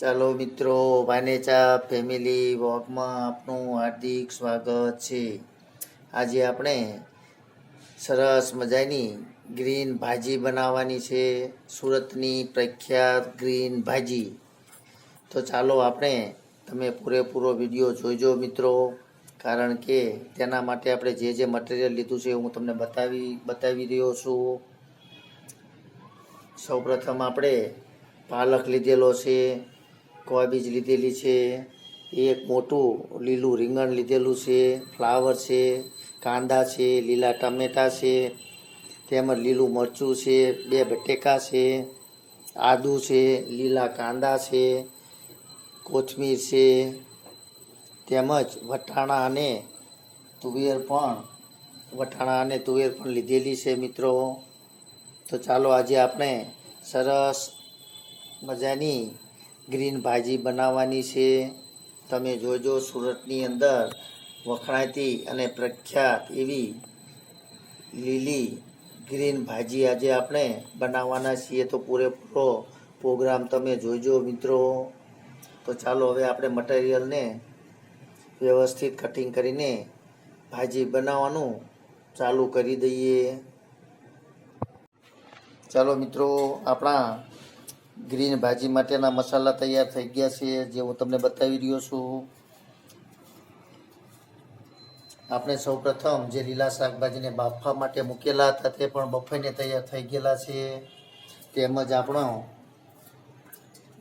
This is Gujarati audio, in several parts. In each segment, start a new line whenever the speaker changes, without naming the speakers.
ચાલો મિત્રો, વાનેચા ફેમિલી વોકમાં આપનું હાર્દિક સ્વાગત છે. આજે આપણે સરસ મજાની ગ્રીન ભાજી બનાવવાની છે. સુરતની પ્રખ્યાત ગ્રીન ભાજી. તો ચાલો આપણે તમે પૂરેપૂરો વીડિયો જોઈજો મિત્રો, કારણ કે તેના માટે આપણે જે જે મટીરિયલ લીધું છે હું તમને બતાવી બતાવી રહ્યો છું. સૌપ્રથમ આપણે પાલક લીધેલો છે. કોબીજ લીધેલી છે? એક મોટું લીલું રીંગણ લીધેલું છે, ફ્લાવર છે, કાંદા છે, લીલા ટમેટાં છે, તેમજ લીલું મરચું છે, બે બટેકા છે, આદુ છે, લીલા કાંદા છે, કોથમીર છે, તેમજ વટાણા અને તુવેર પણ, વટાણા અને તુવેર પણ લીધેલી છે મિત્રો. તો ચાલો આજે આપણે સરસ મજાની ગ્રીન ભાજી બનાવવાની છે. તમે જોજો સુરતની અંદર વખણાતી અને પ્રખ્યાત એવી લીલી ગ્રીન ભાજી આજે આપણે બનાવવાના છીએ. તો પૂરેપૂરો પ્રોગ્રામ તમે જોઈજો મિત્રો. તો ચાલો હવે આપણે મટીરિયલને વ્યવસ્થિત કટિંગ કરીને ભાજી બનાવવાનું ચાલુ કરી દઈએ. ચાલો મિત્રો, આપણા ગ્રીન ભાજી માટેના મસાલા તૈયાર થઈ ગયા છે, જે હું તમને બતાવી રહ્યો છું. આપણે સૌપ્રથમ જે લીલા શાકભાજીને બાફવા માટે મૂકેલા હતા, તે પણ બફાઈને તૈયાર થઈ ગયેલા છે. તેમજ આપણો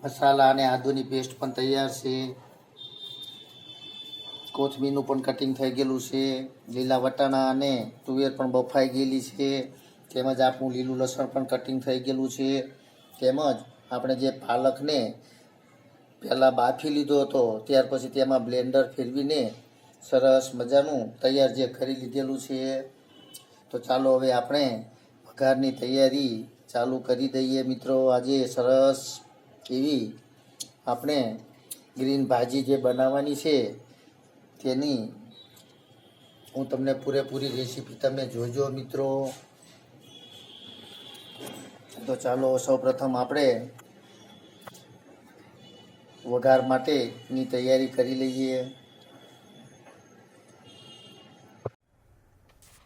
મસાલા અને આદુની પેસ્ટ પણ તૈયાર છે. કોથમીરનું પણ કટિંગ થઈ ગયેલું છે. લીલા વટાણા અને તુવેર પણ બફાઈ ગયેલી છે. તેમજ આપણું લીલું લસણ પણ કટિંગ થઈ ગયેલું છે. તેમજ આપણે જે પાલકને પહેલાં બાફી લીધો હતો, ત્યાર પછી તેમાં બ્લેન્ડર ફેરવીને સરસ મજાનું તૈયાર જે કરી લીધેલું છે, તો ચાલો હવે આપણે વઘારની તૈયારી ચાલુ કરી દઈએ મિત્રો. આજે સરસ એવી આપણે ગ્રીન ભાજી જે બનાવવાની છે, તેની હું તમને પૂરેપૂરી રેસીપી તમે જોજો મિત્રો. તો ચાલો સૌપ્રથમ આપણે વઘાર માટેની તૈયારી કરી લઈએ.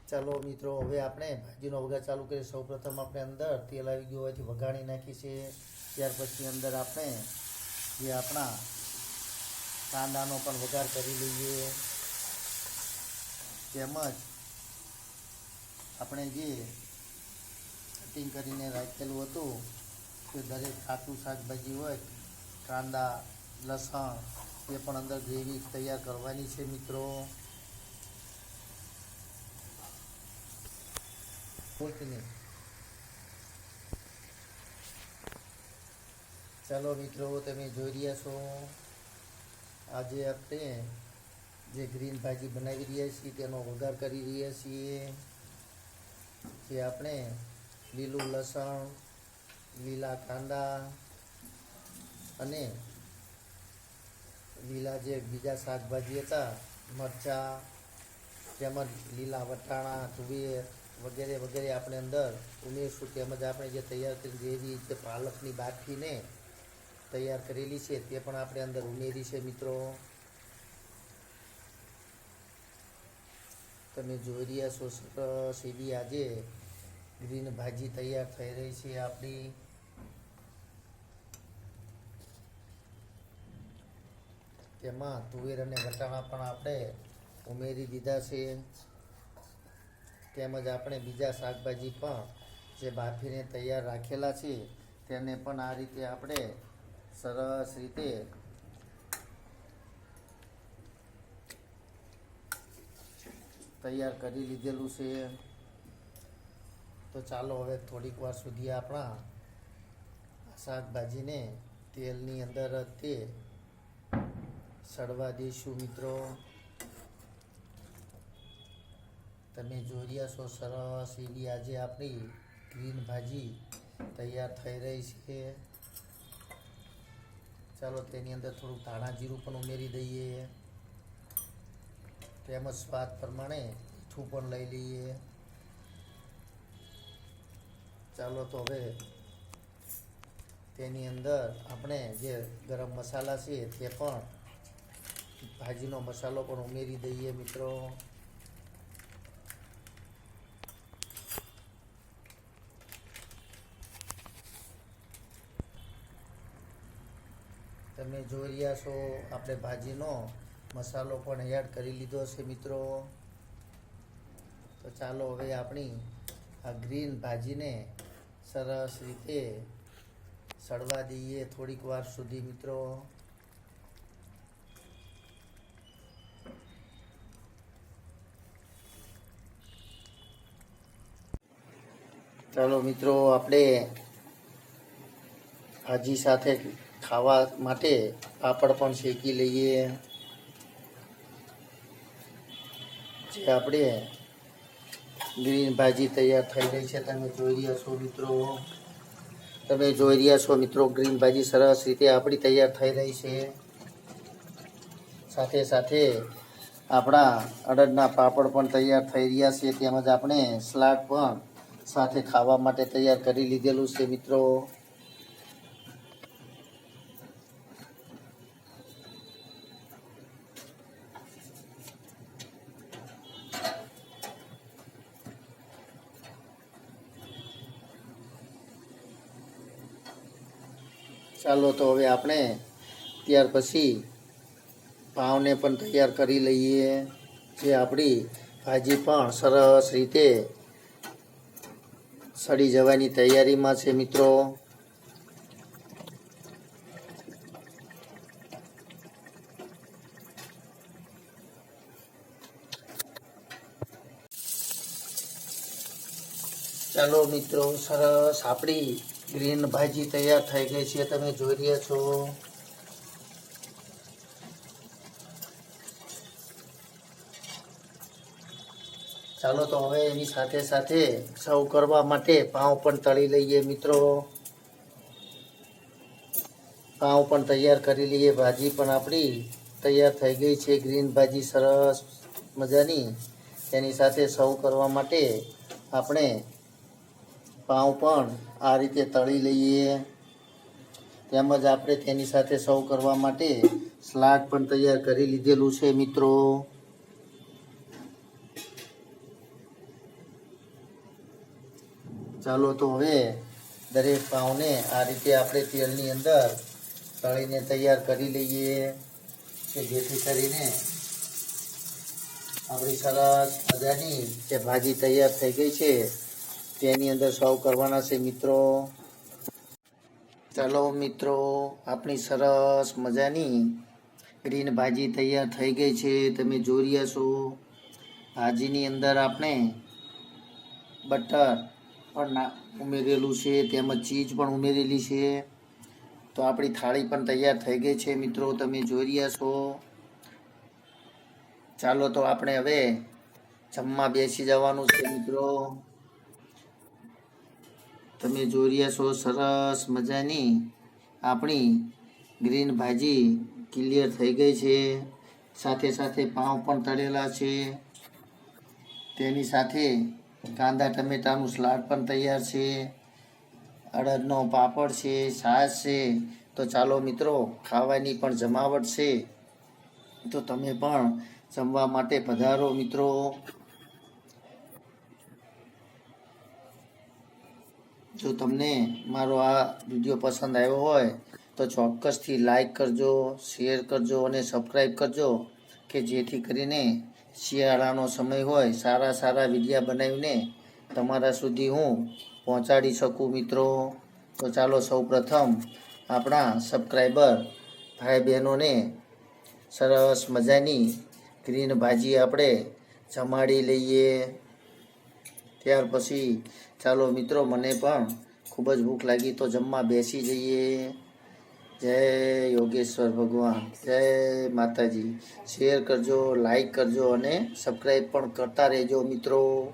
ચાલો મિત્રો, હવે આપણે ભાજીનો વઘાર ચાલુ કરીએ. સૌપ્રથમ આપણે અંદર તેલ આવી ગયું હોવાથી વઘાણી નાખી છે. ત્યાર પછી અંદર આપણે જે આપણા કાંદાનો પણ વઘાર કરી લઈએ. તેમજ આપણે જે કટિંગ કરીને રાખેલું હતું કે દરેક ખાતું શાકભાજી હોય, કાંદા, લસણ, એ પણ અંદર ગ્રેવી તૈયાર કરવાની છે મિત્રો. ચાલો મિત્રો, તમે જોઈ રહ્યા છો. આજે આપણે જે ગ્રીન ભાજી બનાવી રહ્યા છીએ તેનો વઘાર કરી રહ્યા છીએ. જે આપણે લીલું લસણ, લીલા કાંદા અને લીલા જે બીજા શાકભાજી હતા, મરચાં તેમજ લીલા વટાણા, તુવેર વગેરે વગેરે આપણે અંદર ઉમેરશું તેમજ આપણે જે તૈયાર કરી દેવી જે પાલકની બાફીને તૈયાર કરેલી છે તે પણ આપણે અંદર ઉમેરી છે મિત્રો. તમે જોઈ રહ્યા છો સરસ આજે ગ્રીન ભાજી તૈયાર થઈ રહી છે આપણી. તેમાં તુવેર અને વટાણા પણ આપણે ઉમેરી દીધા છે. તેમજ આપણે બીજા શાકભાજી પણ જે બાફીને તૈયાર રાખેલા છે, તેને પણ આ રીતે આપણે સરસ રીતે તૈયાર કરી લીધેલું છે. તો ચાલો હવે થોડીક વાર સુધી આપણા શાકભાજીને તેલની અંદર તે સડવા દઈશું મિત્રો. તમે જોઈ રહ્યા છો સરસ એવી આજે આપણી ગ્રીન ભાજી તૈયાર થઈ રહી છે. ચાલો તેની અંદર થોડું ધાણા જીરું પણ ઉમેરી દઈએ. તેમજ સ્વાદ પ્રમાણે મીઠું પણ લઈ લઈએ. ચાલો તો હવે તેની અંદર આપણે જે ગરમ મસાલા છે તે પણ ભાજીનો મસાલો પણ ઉમેરી દઈએ મિત્રો. તમે જોઈ રહ્યા છો આપણે ભાજીનો મસાલો પણ એડ કરી લીધો છે મિત્રો. તો ચાલો હવે આપણી આ ગ્રીન ભાજીને સરસ રીતે સડવા દઈએ થોડીક વાર સુધી મિત્રો. ચાલો મિત્રો, આપણે ભાજી સાથે ખાવા માટે પાપડ પણ શેકી લઈએ. જે આપણે ગ્રીન ભાજી તૈયાર થઈ ગઈ છે. તમે જોઈ રહ્યા છો મિત્રો. તમે જોઈ રહ્યા છો મિત્રો, ગ્રીન ભાજી સરસ રીતે આપણી તૈયાર થઈ રહી છે. સાથે સાથે આપણા અડદના પાપડ પણ તૈયાર થઈ રહ્યા છે. તેમજ આપણે સલાડ પણ સાથે ખાવા માટે તૈયાર કરી લીધેલું છે મિત્રો. ચાલો તો હવે આપણે ત્યાર પછી પાવને પણ તૈયાર કરી લઈએ. જે આપણી ભાજી પણ સરસ રીતે સડી જવાની તૈયારીમાં છે મિત્રો. ચાલો મિત્રો, સરસ આપણી ગ્રીન ભાજી તૈયાર થઈ ગઈ છે, તમે જોઈ રહ્યા છો. ચાલો તો હવે એની સાથે સાથે સર્વ કરવા માટે પાઉં પણ તળી લઈએ મિત્રો. પાઉં પણ તૈયાર કરી લઈએ, ભાજી પણ આપણી તૈયાર થઈ ગઈ છે, ગ્રીન ભાજી સરસ મજાની. તેની સાથે સર્વ કરવા માટે આપણે પાઉં પણ આ રીતે તળી લઈએ. તેમજ આપણે તેની સાથે સર્વ કરવા માટે સ્લાડ પણ તૈયાર કરી લીધેલું છે, મિત્રો. ચાલો તો હવે દરેક પાઉને આ રીતે આપણે તેલની અંદર તળીને તૈયાર કરી લઈએ કે જેથી કરીને આપણી સરસ મજાની જે ભાજી તૈયાર થઈ ગઈ છે તેની અંદર સર્વ કરવાના છે મિત્રો. ચાલો મિત્રો, આપણી સરસ મજાની ગ્રીન ભાજી તૈયાર થઈ ગઈ છે. તમે જોઈ રહ્યા છો. ભાજીની અંદર આપણે બટર પણ ઉમેરેલું છે, તેમજ ચીજ પણ ઉમેરેલી છે. તો આપણી થાળી પણ તૈયાર થઈ ગઈ છે મિત્રો, તમે જોઈ રહ્યા છો. ચાલો તો આપણે હવે જમવા બેસી જવાનું છે મિત્રો. તમે જોઈ રહ્યા છો, સરસ મજાની આપણી ગ્રીન ભાજી ક્લિયર થઈ ગઈ છે. સાથે સાથે પાઉં પણ તળેલા છે. તેની સાથે કાંદા ટમેટાનું સલાડ પણ તૈયાર છે. અડદનો પાપડ છે, છાશ છે. તો ચાલો મિત્રો, ખાવાની પણ જમાવટ છે. તો તમે પણ જમવા માટે પધારો મિત્રો. જો તમને મારો આ વીડિયો પસંદ આવ્યો હોય, તો ચોક્કસથી લાઈક કરજો શેર કરજો અને સબસ્ક્રાઈબ કરજો, કે જેથી કરીને શિયાળાનો સમય હોય, સારા સારા વિડીયા બનાવીને તમારા સુધી હું પહોંચાડી શકું મિત્રો. તો ચાલો સૌ પ્રથમ આપણા સબસ્ક્રાઈબર ભાઈ બહેનોને સરસ મજાની ગ્રીન ભાજી આપણે જમાડી લઈએ. ત્યાર પછી, ચાલો મિત્રો, મને પણ ખૂબ જ ભૂખ લાગી, તો જમવા બેસી જઈએ. જય યોગેશ્વર ભગવાન, જય માતાજી. શેર કરજો, લાઈક કરજો અને સબસ્ક્રાઈબ પણ કરતા રહેજો મિત્રો.